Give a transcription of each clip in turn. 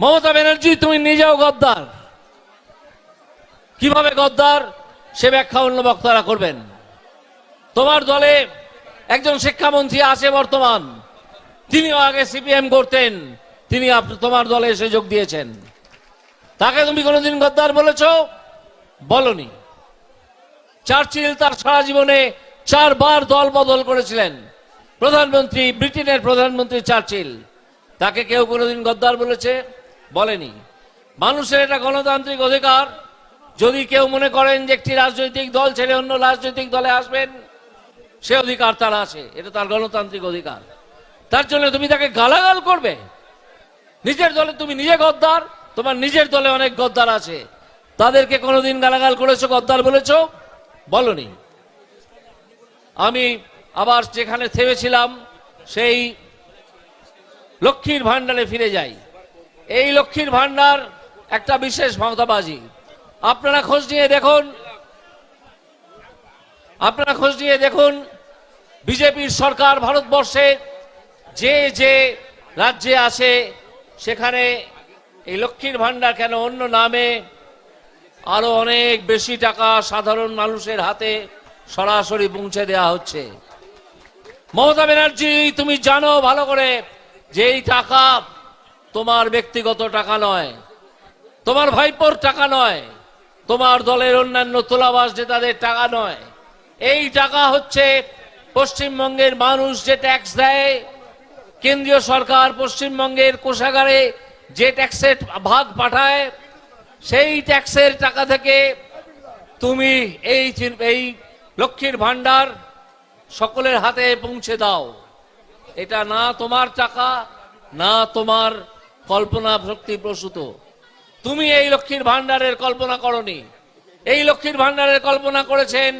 মমতা ব্যানার্জি, তুমি নিজেও গদ্দার। কীভাবে গদ্দার? সে ব্যাখ্যা অন্য বক্তারা করবেন। তোমার দলে একজন শিক্ষামন্ত্রী আছে বর্তমান। তিনিও আগে সিপিএম করতেন। তিনি তোমার দলে এসে যোগ দিয়েছেন। তাকে তুমি কোনোদিন গদ্দার বলেছ? বলনি। চার্চিল তার সারা জীবনে চারবার দল বদল করেছিলেন। প্রধানমন্ত্রী, ব্রিটেনের প্রধানমন্ত্রী চার্চিল। তাকে কেউ কোনোদিন গদ্দার বলেছে? বলেনি। মানুষের এটা গণতান্ত্রিক অধিকার। যদি কেউ মনে করেন যে একটি রাজনৈতিক দল ছেড়ে অন্য রাজনৈতিক দলে আসবেন, সে অধিকার তার আছে, এটা তার গণতান্ত্রিক অধিকার। তার জন্য তুমি তাকে গালাগাল করবে। নিজের দলে তুমি নিজে গদ্দার, তোমার নিজের দলে অনেক গদ্দার আছে। তাদেরকে কোনোদিন গালাগাল করেছ, গদ্দার বলেছ? বলনি। আমি আবার যেখানে থেমেছিলাম, সেই লক্ষ্মীর ভান্ডারে ফিরে যাই। এই লক্ষ্মীর ভান্ডার একটা বিশেষ ভাওতাবাজি। আপনারা খোঁজ নিয়ে দেখুন। আপনারা খোঁজ নিয়ে দেখুন, বিজেপির সরকার ভারতবর্ষে যে যে রাজ্যে আছে, সেখানে এই লক্ষ্মীর ভান্ডার কেন অন্য নামে? আরও অনেক বেশি টাকা সাধারণ মানুষের হাতে সরাসরি পৌঁছে দেওয়া হচ্ছে। মমতা ব্যানার্জি, তুমি জানো ভালো করে যে এই টাকা তোমার ব্যক্তিগত টাকা নয়, তোমার ভাইপোর টাকা নয়, তোমার দলের অন্যান্য তোলাবাস নেতাদের টাকা নয়। এই টাকা হচ্ছে পশ্চিমবঙ্গের মানুষ যে ট্যাক্স দেয়, কেন্দ্রীয় সরকার পশ্চিমবঙ্গের কোষাগারে যে ট্যাক্সের ভাগ পাঠায়, সেই ট্যাক্সের টাকা থেকে তুমি এই এই লক্ষ্মীর ভান্ডার সকলের হাতে পৌঁছে দাও। এটা না তোমার টাকা, না তোমার কল্পনা শক্তি প্রসূত। তুমি এই লক্ষ্মীর ভান্ডারের কল্পনা করনি। এই লক্ষ্মীর ভান্ডারের কল্পনা করেছেন।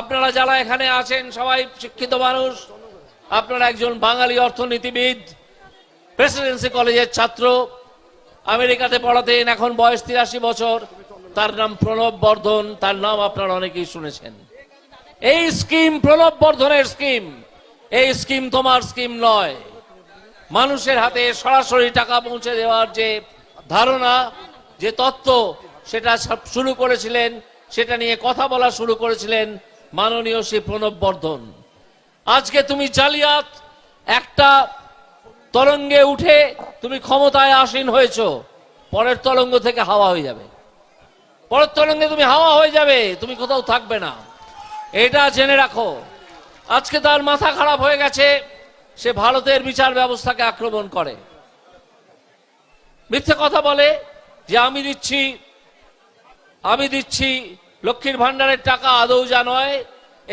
আপনারা যারা এখানে আছেন, সবাই শিক্ষিত মানুষ। আপনারা একজন বাঙালি অর্থনীতিবিদ, প্রেসিডেন্সি কলেজের ছাত্র। আমেরিকাতে পড়াতেন, এখন বয়স তিরাশি বছর। তার নাম প্রণব বর্ধন, তার নাম আপনারা অনেকেই শুনেছেন। এই স্কিম, প্রণব বর্ধনের স্কিম, এই স্কিম তোমার স্কিম নয়। মানুষের হাতে সরাসরি টাকা পৌঁছে দেওয়ার যে ধারণা, যে তত্ত্ব, সেটা শুরু করেছিলেন, সেটা নিয়ে কথা বলা শুরু করেছিলেন মাননীয় শ্রী প্রণব বর্ধন। আজকে তুমি জালিয়াত একটা তরঙ্গে উঠে তুমি ক্ষমতায় আসীন হয়েছো, পরের তরঙ্গ থেকে হাওয়া হয়ে যাবে। পরের তরঙ্গে তুমি হাওয়া হয়ে যাবে, তুমি কোথাও থাকবে না। এটা জেনে রাখো। আজকে তার মাথা খারাপ হয়ে গেছে সে ভারতের বিচার ব্যবস্থাকে আক্রমণ করে। মিথ্যে কথা বলে যে আমি দিচ্ছি আমি দিচ্ছি, লক্ষ্মীর ভান্ডারের টাকা আদৌ যা নয়,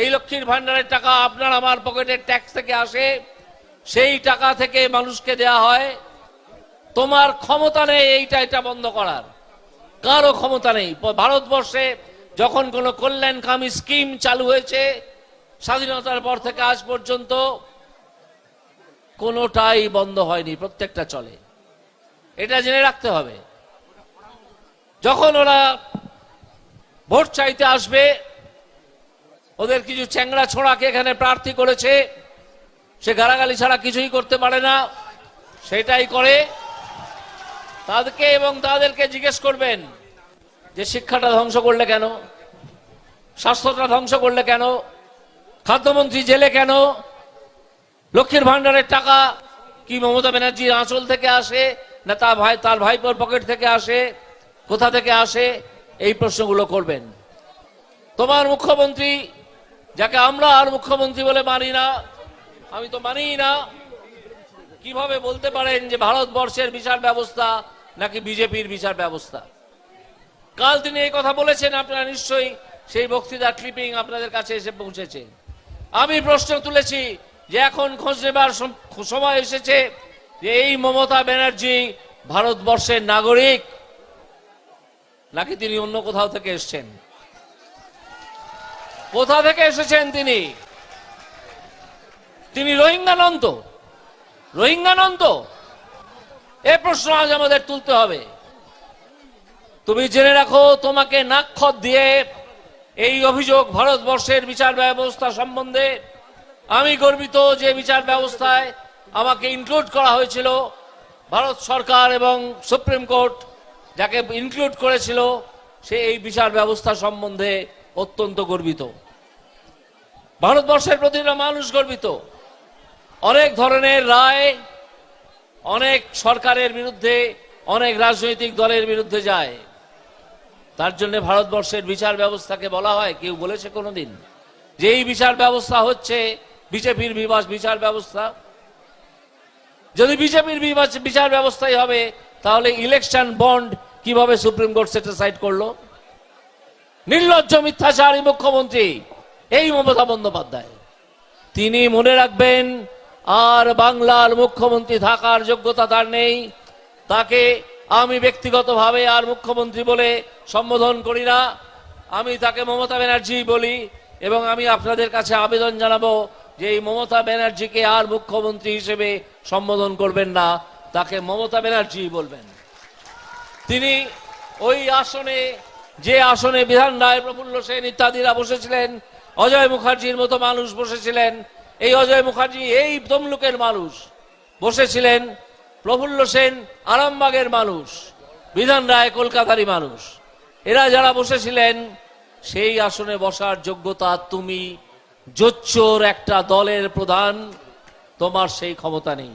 এই লক্ষ্মীর ভান্ডারের টাকা আপনার আমার পকেটের ট্যাক্স থেকে আসে, সেই টাকা থেকে মানুষকে দেয়া হয়। তোমার ক্ষমতা নেই এইটা, এটা বন্ধ করার। কারও ক্ষমতা নেই। ভারতবর্ষে যখন কোনো কল্যাণকামী স্কিম চালু হয়েছে, স্বাধীনতার পর থেকে আজ পর্যন্ত কোনোটাই বন্ধ হয়নি, প্রত্যেকটা চলে। এটা জেনে রাখতে হবে। যখন ওরা ভোট চাইতে আসবে, ওদের কিছু চ্যাংড়া ছোড়াকে এখানে প্রার্থী করেছে, সে গালাগালি ছাড়া কিছুই করতে পারে না, সেটাই করে। তাদেরকে এবং তাদেরকে জিজ্ঞেস করবেন যে শিক্ষাটা ধ্বংস করলে কেন? স্বাস্থ্যটা ধ্বংস করলে কেন? খাদ্যমন্ত্রী জেলে কেন? লক্ষ্মীর ভান্ডারের টাকা কি মমতা ব্যানার্জির আঁচল থেকে আসে, না তার ভাই তার ভাইপোর পকেট থেকে আসে, কোথা থেকে আসে? এই প্রশ্নগুলো করবেন। তোমার মুখ্যমন্ত্রী, যাকে আমরা আর মুখ্যমন্ত্রী বলে মানি না, আমি তো মানিই না, কীভাবে বলতে পারেন যে ভারতবর্ষের বিচার ব্যবস্থা নাকি বিজেপির বিচার ব্যবস্থা? কাল তিনি এই কথা বলেছেন, আপনারা নিশ্চয়ই সেই বক্তৃতার ক্লিপিং আপনাদের কাছে এসে পৌঁছেছে। আমি প্রশ্ন তুলেছি যে এখন খোঁজ নেবার সময় এসেছে যে এই মমতা ব্যানার্জি ভারতবর্ষের নাগরিক। নাকি তিনি অন্য কোথাও থেকে এসছেন? কোথা থেকে এসেছেন তিনি? তিনি রোহিঙ্গা নন তো রোহিঙ্গা নন তো এ প্রশ্ন আজ আমাদের তুলতে হবে। তুমি জেনে রাখো, তোমাকে নাক্ষত দিয়ে এই অভিযোগ ভারতবর্ষের বিচার ব্যবস্থা সম্বন্ধে আমি গর্বিত যে বিচার ব্যবস্থায় আমাকে ইনক্লুড করা হয়েছিল ভারত সরকার এবং সুপ্রিম কোর্ট যাকে ইনক্লুড করেছিল, সে এই বিচার ব্যবস্থা সম্বন্ধে অত্যন্ত গর্বিত। ভারতবর্ষের প্রতিটা মানুষ গর্বিত। অনেক ধরনের রায় অনেক সরকারের বিরুদ্ধে, অনেক রাজনৈতিক দলের বিরুদ্ধে যায়। তার জন্য ভারতবর্ষের বিচার ব্যবস্থাকে বলা হয়, কেউ বলেছে কোনোদিন যে এই বিচার ব্যবস্থা হচ্ছে বিজেপির বিচার ব্যবস্থা। যদি বিজেপির বিবাস বিচার ব্যবস্থাই হবে, তাহলে ইলেকশন বন্ড কীভাবে সুপ্রিম কোর্ট সেটিসাইড করল? নির্লজ্জ মিথ্যাচারী মুখ্যমন্ত্রী, এই মমতা বন্দ্যোপাধ্যায়। তিনি মনে রাখবেন, আর বাংলার মুখ্যমন্ত্রী থাকার যোগ্যতা তার নেই। তাকে আমি ব্যক্তিগতভাবে আর মুখ্যমন্ত্রী বলে সম্বোধন করি না। আমি তাকে মমতা ব্যানার্জি বলি, এবং আমি আপনাদের কাছে আবেদন জানাব যে এই মমতা ব্যানার্জিকে আর মুখ্যমন্ত্রী হিসেবে সম্বোধন করবেন না, তাকে মমতা ব্যানার্জি বলবেন। তিনি ওই আসনে, যে আসনে বিধান রায় প্রফুল্ল সেন ইত্যাদিরা বসেছিলেন, অজয় মুখার্জির মতো মানুষ বসেছিলেন, এই অজয় মুখার্জি এই তমলুকের মানুষ বসেছিলেন, প্রফুল্ল সেন আরামবাগের মানুষ, বিধান রায় কলকাতারই মানুষ। এরা যারা বসেছিলেন, সেই আসনে বসার যোগ্যতা তুমি জোচ্চোর একটা দলের প্রধান তোমার সেই ক্ষমতা নেই।